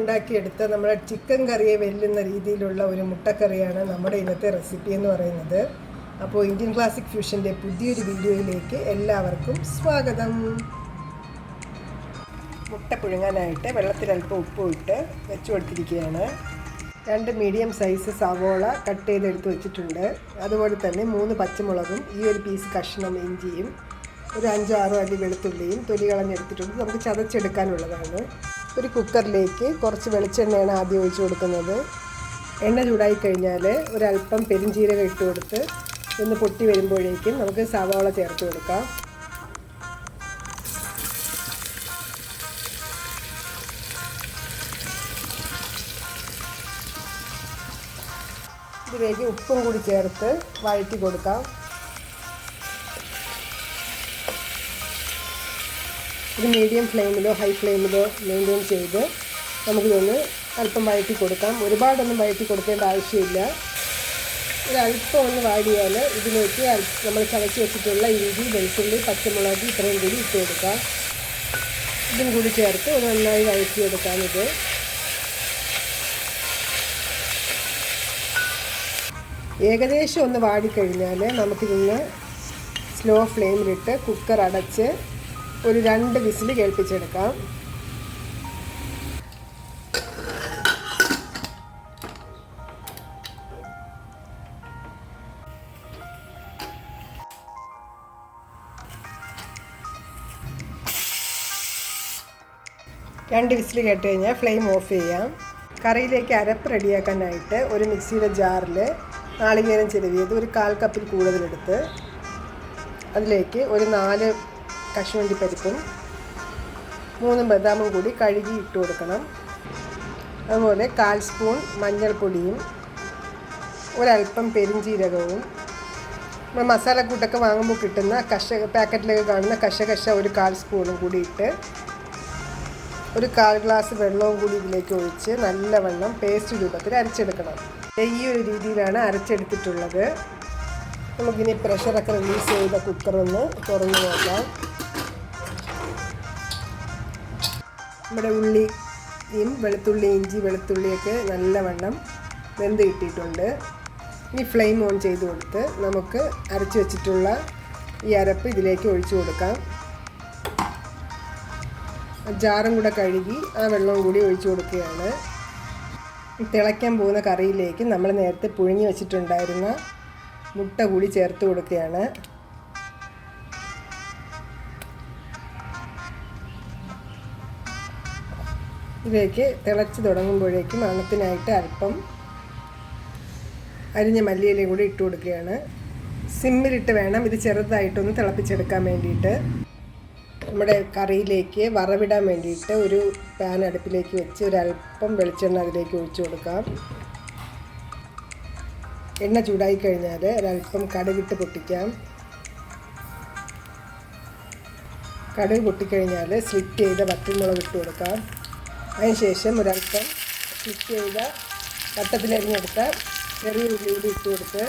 ഉണ്ടാക്കിയെടുത്ത നമ്മുടെ ചിക്കൻ കറിയെ വെല്ലുന്ന രീതിയിലുള്ള ഒരു മുട്ടക്കറിയാണ് നമ്മുടെ ഇന്നത്തെ റെസിപ്പി എന്ന് പറയുന്നത്. അപ്പോൾ ഇന്ത്യൻ ക്ലാസിക് ഫ്യൂഷന്റെ പുതിയൊരു വീഡിയോയിലേക്ക് എല്ലാവർക്കും സ്വാഗതം. മുട്ട പുഴുങ്ങാനായിട്ട് വെള്ളത്തിൽ അല്പം ഉപ്പ് ഇട്ട് വെച്ചു കൊടുത്തിരിക്കുകയാണ് രണ്ട് മീഡിയം സൈസ് സവോള കട്ട് ചെയ്തെടുത്ത് വെച്ചിട്ടുണ്ട്. അതുപോലെ തന്നെ മൂന്ന് പച്ചമുളകും ഈ ഒരു പീസ് കഷ്ണം ഇഞ്ചിയും ഒരു അഞ്ചോ ആറോ അല്ലി വെളുത്തുള്ളിയും തൊലി കളഞ്ഞെടുത്തിട്ടുണ്ട്. നമുക്ക് ചതച്ചെടുക്കാനുള്ളതാണ്. ഒരു കുക്കറിലേക്ക് കുറച്ച് വെളിച്ചെണ്ണയാണ് ആദ്യം ഒഴിച്ച് കൊടുക്കുന്നത്. എണ്ണ ചൂടായി കഴിഞ്ഞാൽ ഒരല്പം പെരിഞ്ചീരകം ഇട്ട് കൊടുത്ത് ഒന്ന് പൊട്ടി വരുമ്പോഴേക്കും നമുക്ക് സവാള ചേർത്ത് കൊടുക്കാം. ഇതിലേക്ക് ഉപ്പും കൂടി ചേർത്ത് വഴറ്റി കൊടുക്കാം. ഇത് മീഡിയം ഫ്ലെയിമിലോ ഹൈ ഫ്ലെയിമിലോ മെയിന്റെയിൻ ചെയ്ത് നമുക്കിതൊന്ന് അല്പം വഴറ്റി കൊടുക്കാം. ഒരുപാടൊന്നും വഴറ്റി കൊടുക്കേണ്ട ആവശ്യമില്ല. ഒരല്പം ഒന്ന് വാടിയാൽ ഇതിലേക്ക് നമ്മൾ ചതച്ച് വെച്ചിട്ടുള്ള ഇഞ്ചി വെളുത്തുള്ളി പച്ചമുളക് ഇത്രയും കൂടി ഇട്ട് കൊടുക്കാം. ഇതും കൂടി ചേർത്ത് ഒന്ന് നന്നായി വഴറ്റിയെടുക്കാം ഇത്. ഏകദേശം ഒന്ന് വാടിക്കഴിഞ്ഞാൽ നമുക്കിതൊന്ന് സ്ലോ ഫ്ലെയിമിലിട്ട് കുക്കർ അടച്ച് ഒരു രണ്ട് വിസിൽ കേൾപ്പിച്ചെടുക്കാം. രണ്ട് വിസിൽ കേട്ട് കഴിഞ്ഞാൽ ഫ്ലെയിം ഓഫ് ചെയ്യാം. കറിയിലേക്ക് അരപ്പ് റെഡിയാക്കാനായിട്ട് ഒരു മിക്സിയുടെ ജാറിൽ നാളികേരം ചിരവിയത് ഒരു കാൽ കപ്പിൽ കൂടുതലെടുത്ത് അതിലേക്ക് ഒരു നാല് കശുവണ്ടി പരിപ്പും മൂന്ന് ബദാമും കൂടി കഴുകി ഇട്ട് കൊടുക്കണം. അതുപോലെ കാൽ സ്പൂൺ മഞ്ഞൾപ്പൊടിയും ഒരല്പം പെരിഞ്ചീരകവും. നമ്മൾ മസാലക്കൂട്ടൊക്കെ വാങ്ങുമ്പോൾ കിട്ടുന്ന കശ പാക്കറ്റിലൊക്കെ കാണുന്ന കഷകഷ ഒരു കാൽ സ്പൂണും കൂടി ഇട്ട് ഒരു കാൽ ഗ്ലാസ് വെള്ളവും കൂടി ഇതിലേക്ക് ഒഴിച്ച് നല്ലവണ്ണം പേസ്റ്റ് രൂപത്തിൽ അരച്ചെടുക്കണം. ഈ ഒരു രീതിയിലാണ് അരച്ചെടുത്തിട്ടുള്ളത്. നമുക്കിനി പ്രഷറൊക്കെ റിലീസ് ചെയ്ത കുക്കറൊന്ന് തുറന്നു നോക്കാം. നമ്മുടെ ഉള്ളിയും വെളുത്തുള്ളി ഇഞ്ചി വെളുത്തുള്ളിയൊക്കെ നല്ലവണ്ണം വെന്ത് കിട്ടിയിട്ടുണ്ട്. ഇനി ഫ്ലെയിം ഓൺ ചെയ്ത് കൊടുത്ത് നമുക്ക് അരച്ച് വെച്ചിട്ടുള്ള ഈ അരപ്പ് ഇതിലേക്ക് ഒഴിച്ചു കൊടുക്കാം. ജാറും കൂടെ കഴുകി ആ വെള്ളവും കൂടി ഒഴിച്ചു കൊടുക്കുകയാണ്. തിളയ്ക്കാൻ പോകുന്ന കറിയിലേക്ക് നമ്മൾ നേരത്തെ പുഴുങ്ങി വെച്ചിട്ടുണ്ടായിരുന്ന മുട്ട കൂടി ചേർത്ത് കൊടുക്കുകയാണ്. ഇതിലേക്ക് തിളച്ച് തുടങ്ങുമ്പോഴേക്കും മണത്തിനായിട്ട് അല്പം അരിഞ്ഞ മല്ലിയിലയും കൂടി ഇട്ട് കൊടുക്കുകയാണ്. സിമ്മിലിട്ട് വേണം ഇത് ചെറുതായിട്ടൊന്ന് തിളപ്പിച്ചെടുക്കാൻ വേണ്ടിയിട്ട്. നമ്മുടെ കറിയിലേക്ക് വറവിടാൻ വേണ്ടിയിട്ട് ഒരു പാൻ അടുപ്പിലേക്ക് വെച്ച് ഒരല്പം വെളിച്ചെണ്ണ അതിലേക്ക് ഒഴിച്ചു കൊടുക്കാം. എണ്ണ ചൂടായി കഴിഞ്ഞാൽ ഒരല്പം കടുകിട്ട് പൊട്ടിക്കാം. കടുക് പൊട്ടിക്കഴിഞ്ഞാൽ സ്ലിറ്റ് ചെയ്ത വറ്റൽമുളക് ഇട്ട് കൊടുക്കാം. അതിനുശേഷം ഒരൽപ്പം സ്റ്റിച്ച് ചെയ്ത വട്ടത്തിലരിഞ്ഞെടുത്ത ചെറിയ ഉള്ളി കൂടി ഇട്ട് കൊടുത്ത്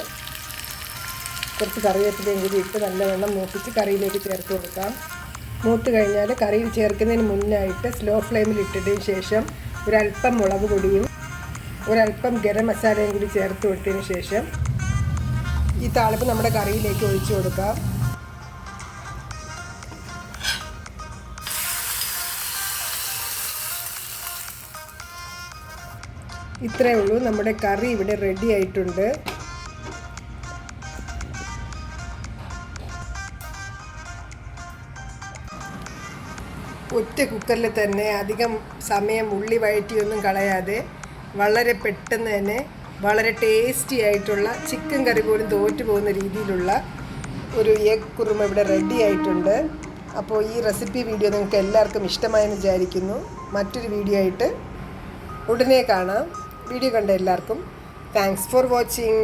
കുറച്ച് കറിവേപ്പിലയും കൂടി ഇട്ട് നല്ലവണ്ണം മൂപ്പിച്ച് കറിയിലേക്ക് ചേർത്ത് കൊടുക്കാം. മൂത്ത് കഴിഞ്ഞാൽ കറിയിൽ ചേർക്കുന്നതിന് മുന്നായിട്ട് സ്ലോ ഫ്ലെയിമിൽ ഇട്ടതിന് ശേഷം ഒരൽപ്പം മുളക് പൊടിയും ഒരൽപ്പം ഗരം മസാലയും കൂടി ചേർത്ത് കൊടുത്തതിന് ശേഷം ഈ താളിപ്പ് നമ്മുടെ കറിയിലേക്ക് ഒഴിച്ചു കൊടുക്കാം. ഇത്രയേ ഉള്ളൂ. നമ്മുടെ കറി ഇവിടെ റെഡി ആയിട്ടുണ്ട്. ഒറ്റ കുക്കറിൽ തന്നെ അധികം സമയം ഉള്ളി വഴറ്റിയൊന്നും കളയാതെ വളരെ പെട്ടെന്ന് തന്നെ വളരെ ടേസ്റ്റി ആയിട്ടുള്ള ചിക്കൻ കറി പോലും തോറ്റു പോകുന്ന രീതിയിലുള്ള ഒരു എഗ് കുറുമ ഇവിടെ റെഡി ആയിട്ടുണ്ട്. അപ്പോൾ ഈ റെസിപ്പി വീഡിയോ നിങ്ങൾക്ക് എല്ലാവർക്കും ഇഷ്ടമായെന്ന് വിചാരിക്കുന്നു. മറ്റൊരു വീഡിയോ ആയിട്ട് ഉടനെ കാണാം. വീഡിയോ കണ്ട എല്ലാവർക്കും. Thanks for watching